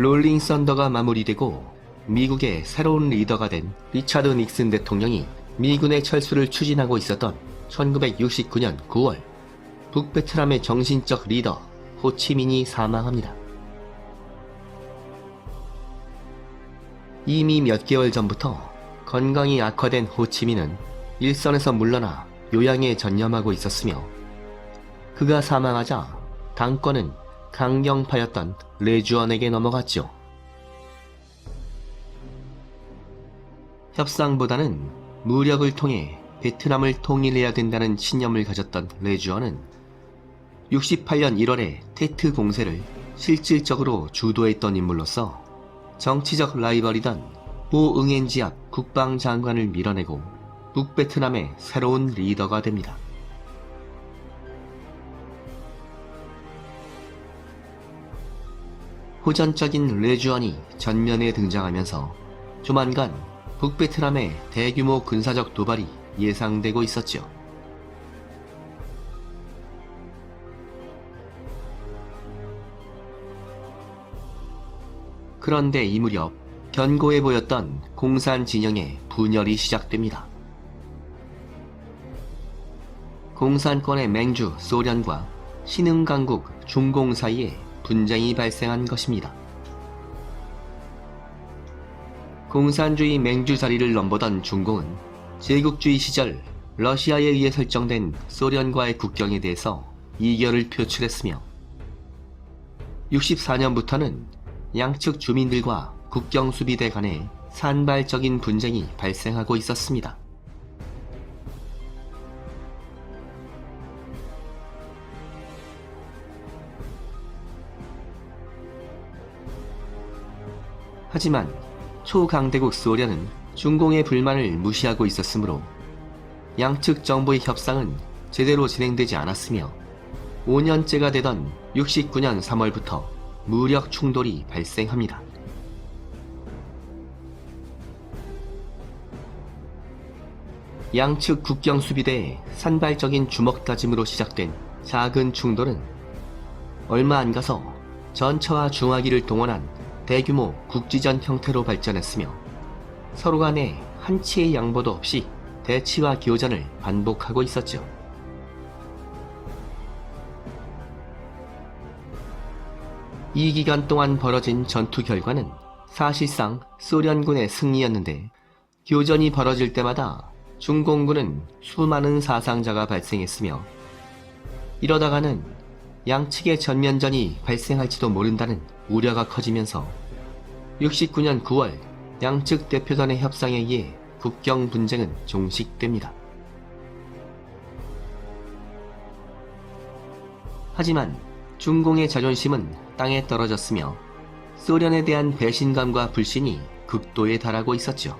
롤링 썬더가 마무리되고 미국의 새로운 리더가 된 리차드 닉슨 대통령이 미군의 철수를 추진하고 있었던 1969년 9월 북베트남의 정신적 리더 호치민이 사망합니다. 이미 몇 개월 전부터 건강이 악화된 호치민은 일선에서 물러나 요양에 전념하고 있었으며 그가 사망하자 당권은 강경파였던 레주원에게 넘어갔죠. 협상보다는 무력을 통해 베트남을 통일해야 된다는 신념을 가졌던 레주원은 68년 1월에 테트 공세를 실질적으로 주도했던 인물로서 정치적 라이벌이던 호 응엔 지압 국방장관을 밀어내고 북베트남의 새로운 리더가 됩니다. 호전적인 레주원이 전면에 등장하면서 조만간 북베트남의 대규모 군사적 도발이 예상되고 있었죠. 그런데 이 무렵 견고해 보였던 공산 진영의 분열이 시작됩니다. 공산권의 맹주 소련과 신흥 강국 중공 사이에 분쟁이 발생한 것입니다. 공산주의 맹주 자리를 넘보던 중공은 제국주의 시절 러시아에 의해 설정된 소련과의 국경에 대해서 이결을 표출했으며 64년부터는 양측 주민들과 국경 수비대 간에 산발적인 분쟁이 발생하고 있었습니다. 하지만 초강대국 소련은 중공의 불만을 무시하고 있었으므로 양측 정부의 협상은 제대로 진행되지 않았으며 5년째가 되던 69년 3월부터 무력 충돌이 발생합니다. 양측 국경 수비대의 산발적인 주먹 다짐으로 시작된 작은 충돌은 얼마 안 가서 전차와 중화기를 동원한 대규모 국지전 형태로 발전했으며 서로 간에 한치의 양보도 없이 대치와 교전을 반복하고 있었죠. 이 기간 동안 벌어진 전투 결과는 사실상 소련군의 승리였는데 교전이 벌어질 때마다 중공군은 수많은 사상자가 발생했으며 이러다가는 양측의 전면전이 발생할지도 모른다는 우려가 커지면서 69년 9월 양측 대표단의 협상에 의해 국경 분쟁은 종식됩니다. 하지만 중공의 자존심은 땅에 떨어졌으며 소련에 대한 배신감과 불신이 극도에 달하고 있었죠.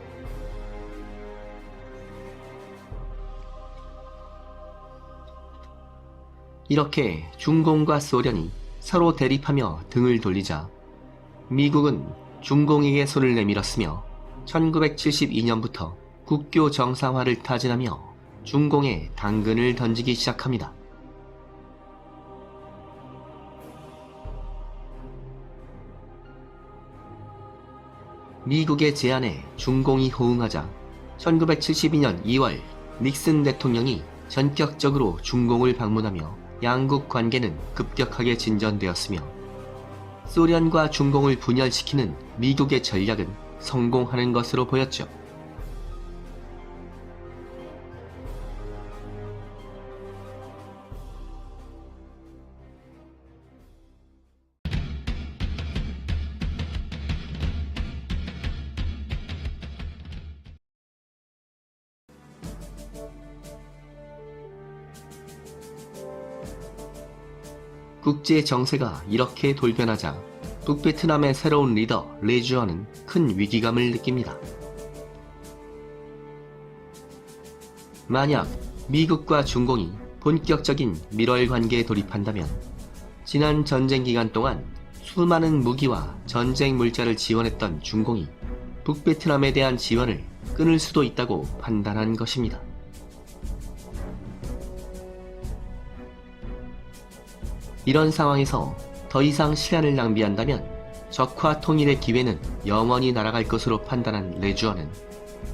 이렇게 중공과 소련이 서로 대립하며 등을 돌리자 미국은 중공에게 손을 내밀었으며 1972년부터 국교 정상화를 타진하며 중공에 당근을 던지기 시작합니다. 미국의 제안에 중공이 호응하자 1972년 2월 닉슨 대통령이 전격적으로 중공을 방문하며 양국 관계는 급격하게 진전되었으며 소련과 중공을 분열시키는 미국의 전략은 성공하는 것으로 보였죠. 국제 정세가 이렇게 돌변하자 북베트남의 새로운 리더 레주어는 큰 위기감을 느낍니다. 만약 미국과 중공이 본격적인 밀월 관계에 돌입한다면 지난 전쟁 기간 동안 수많은 무기와 전쟁 물자를 지원했던 중공이 북베트남에 대한 지원을 끊을 수도 있다고 판단한 것입니다. 이런 상황에서 더 이상 시간을 낭비한다면 적화 통일의 기회는 영원히 날아갈 것으로 판단한 레주어는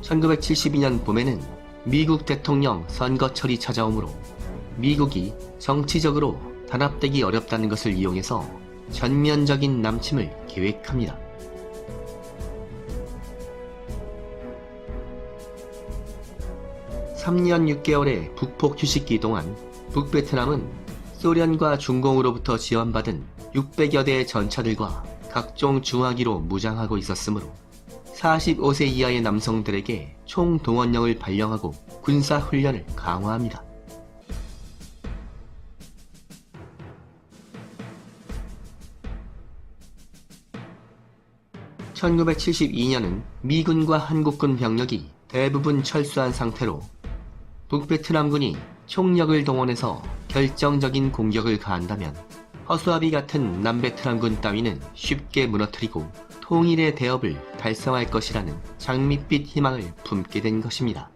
1972년 봄에는 미국 대통령 선거철이 찾아오므로 미국이 정치적으로 단합되기 어렵다는 것을 이용해서 전면적인 남침을 계획합니다. 삼년 6개월의 북폭 휴식기 동안 북베트남은 소련과 중공으로부터 지원받은 600여 대의 전차들과 각종 중화기로 무장하고 있었으므로 45세 이하의 남성들에게 총 동원령을 발령하고 군사 훈련을 강화합니다. (1972년은) 미군과 한국군 병력이 대부분 철수한 상태로 북베트남군이 총력을 동원해서 결정적인 공격을 가한다면 허수아비 같은 남베트남군 따위는 쉽게 무너뜨리고 통일의 대업을 달성할 것이라는 장밋빛 희망을 품게 된 것입니다.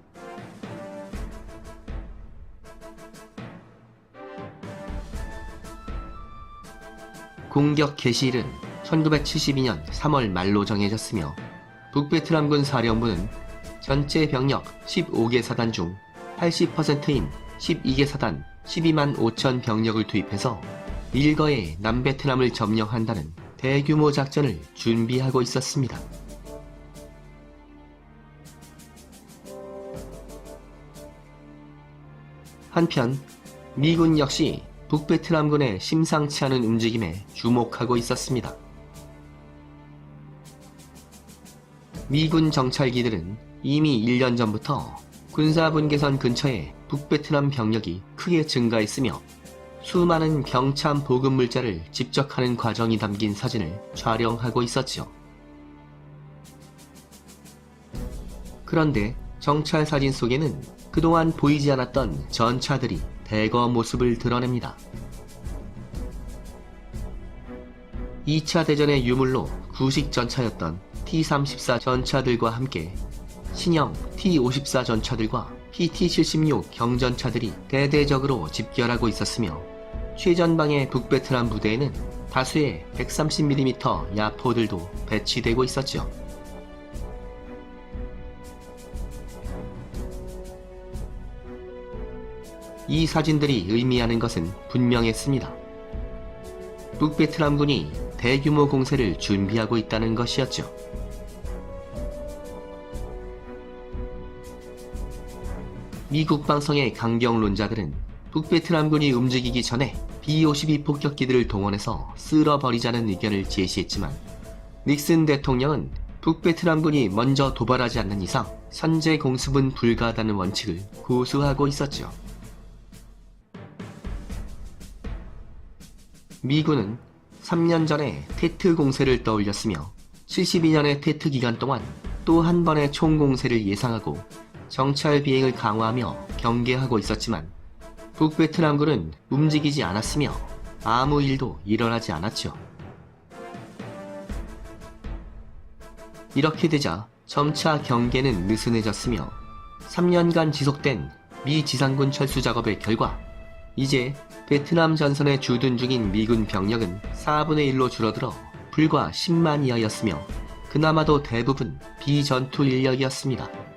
공격 개시일은 1972년 3월 말로 정해졌으며 북베트남군 사령부는 전체 병력 15개 사단 중 80%인 12개 사단 12만 5천 병력을 투입해서 일거에 남베트남을 점령한다는 대규모 작전을 준비하고 있었습니다. 한편 미군 역시 북베트남군의 심상치 않은 움직임에 주목하고 있었습니다. 미군 정찰기들은 이미 1년 전부터 군사분계선 근처에 북베트남 병력이 크게 증가했으며 수많은 경참 보급 물자를 집적하는 과정이 담긴 사진을 촬영하고 있었죠. 그런데 정찰 사진 속에는 그동안 보이지 않았던 전차들이 대거 모습을 드러냅니다. 2차 대전의 유물로 구식 전차였던 T-34 전차들과 함께 신형 T-54 전차들과 PT-76 경전차들이 대대적으로 집결하고 있었으며 최전방의 북베트남 부대에는 다수의 130mm 야포들도 배치되고 있었죠. 이 사진들이 의미하는 것은 분명했습니다. 북베트남군이 대규모 공세를 준비하고 있다는 것이었죠. 미국 방송의 강경론자들은 북베트남군이 움직이기 전에 B-52 폭격기들을 동원해서 쓸어버리자는 의견을 제시했지만 닉슨 대통령은 북베트남군이 먼저 도발하지 않는 이상 선제 공습은 불가하다는 원칙을 고수하고 있었죠. 미군은 3년 전에 테트 공세를 떠올렸으며 72년의 테트 기간 동안 또 한 번의 총공세를 예상하고 정찰 비행을 강화하며 경계하고 있었지만 북베트남군은 움직이지 않았으며 아무 일도 일어나지 않았죠. 이렇게 되자 점차 경계는 느슨해졌으며 3년간 지속된 미 지상군 철수 작업의 결과 이제 베트남 전선에 주둔 중인 미군 병력은 4분의 1로 줄어들어 불과 10만 이하였으며 그나마도 대부분 비전투 인력이었습니다.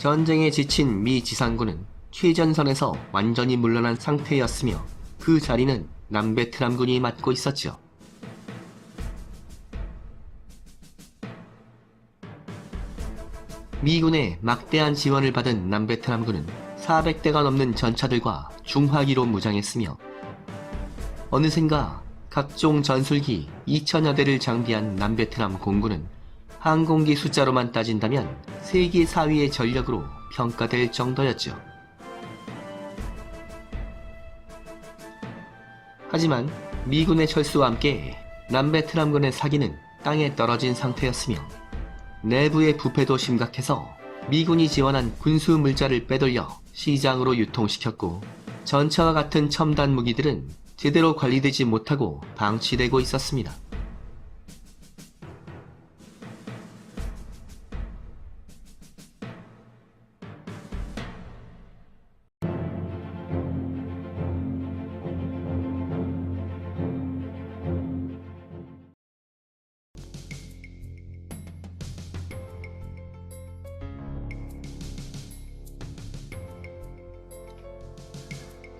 전쟁에 지친 미 지상군은 최전선에서 완전히 물러난 상태였으며 그 자리는 남베트남군이 맡고 있었죠. 미군의 막대한 지원을 받은 남베트남군은 400대가 넘는 전차들과 중화기로 무장했으며 어느샌가 각종 전술기 2천여 대를 장비한 남베트남 공군은 항공기 숫자로만 따진다면 세계 4위의 전력으로 평가될 정도였죠. 하지만 미군의 철수와 함께 남베트남군의 사기는 땅에 떨어진 상태였으며 내부의 부패도 심각해서 미군이 지원한 군수 물자를 빼돌려 시장으로 유통시켰고 전차와 같은 첨단 무기들은 제대로 관리되지 못하고 방치되고 있었습니다.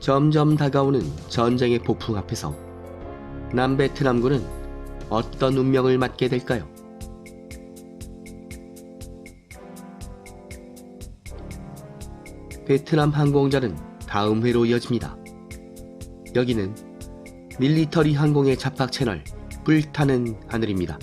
점점 다가오는 전쟁의 폭풍 앞에서 남베트남군은 어떤 운명을 맞게 될까요? 베트남 항공전은 다음 회로 이어집니다. 여기는 밀리터리 항공의 잡학 채널 불타는 하늘입니다.